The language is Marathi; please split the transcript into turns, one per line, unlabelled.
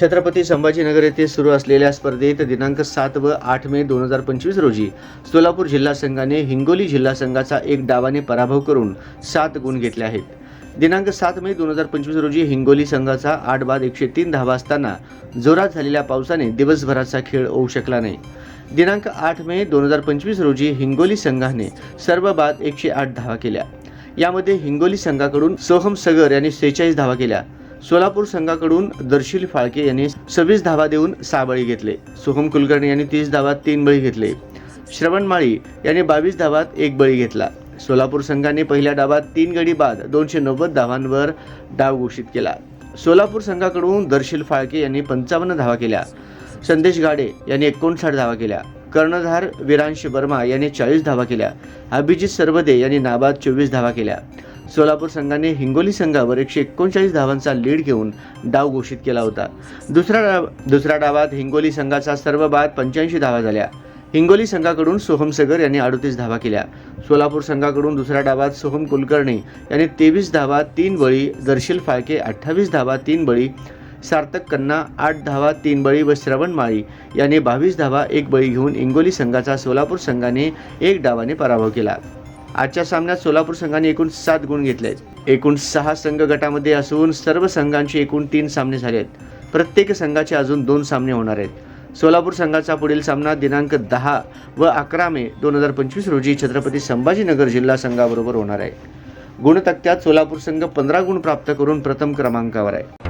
छत्रपती संभाजीनगर येथे सुरू असलेल्या स्पर्धेत दिनांक सात व आठ मे दोन हजार पंचवीस रोजी सोलापूर जिल्हा संघाने हिंगोली जिल्हा संघाचा एक डावाने पराभव करून सात गुण घेतले आहेत. दिनांक सात मे दोन हजार पंचवीस रोजी हिंगोली संघाचा आठ बाद एकशे तीन धावा असताना जोरात झालेल्या पावसाने दिवसभराचा खेळ होऊ शकला नाही. दिनांक आठ मे दोन हजार पंचवीस रोजी हिंगोली संघाने सर्व बाद एकशे आठ धावा केल्या. यामध्ये हिंगोली संघाकडून सोहम सगर यांनी सेहेचाळीस धावा केल्या. सोलापूर संघाकडून दर्शील फाळके यांनी सव्वीस धावा देऊन सहा बळी घेतले. सोहम कुलकर्णी यांनी तीस धावात तीन बळी घेतले. श्रवण माळी यांनी बावीस धावात एक बळी घेतला. सोलापूर संघाने पहिल्या डावात तीन गडी बाद दोनशे नव्वद धावांवर डाव घोषित केला. सोलापूर संघाकडून दर्शील फाळके यांनी पंचावन्न धावा केल्या. संदेश गाडे यांनी एकोणसाठ धावा केल्या. कर्णधार विरांश वर्मा यांनी चाळीस धावा केल्या. अभिजित सरवदे यांनी नाबाद चोवीस धावा केल्या. सोलापूर संघाने हिंगोली संघावर एकशे एकोणचाळीस धावांचा लीड घेऊन डाव घोषित केला होता. दुसऱ्या डाव दुसऱ्या डावात हिंगोली संघाचा सर्व बाद पंच्याऐंशी धावा झाल्या. हिंगोली संघाकडून सोहम सगर यांनी अडतीस धावा केल्या. सोलापूर संघाकडून दुसऱ्या डावात सोहम कुलकर्णी यांनी तेवीस धावा तीन बळी दर्शील फाळके अठ्ठावीस धावा तीन बळी सार्थक कन्ना आठ धावा तीन बळी व श्रवण माळी यांनी बावीस धावा एक बळी घेऊन हिंगोली संघाचा सोलापूर संघाने एक डावाने पराभव केला. आजच्या सामन्यात सोलापूर संघाने एकूण सात गुण घेतले आहेत. एकूण सहा संघ गटामध्ये असून सर्व संघांचे एकूण तीन सामने झाले आहेत. प्रत्येक संघाचे अजून दोन सामने होणार आहेत. सोलापूर संघाचा पुढील सामना दिनांक दहा व अकरा मे दोन हजार पंचवीस रोजी छत्रपती संभाजीनगर जिल्हा संघाबरोबर होणार आहे. गुणतक्त्यात सोलापूर संघ पंधरा गुण प्राप्त करून प्रथम क्रमांकावर आहे.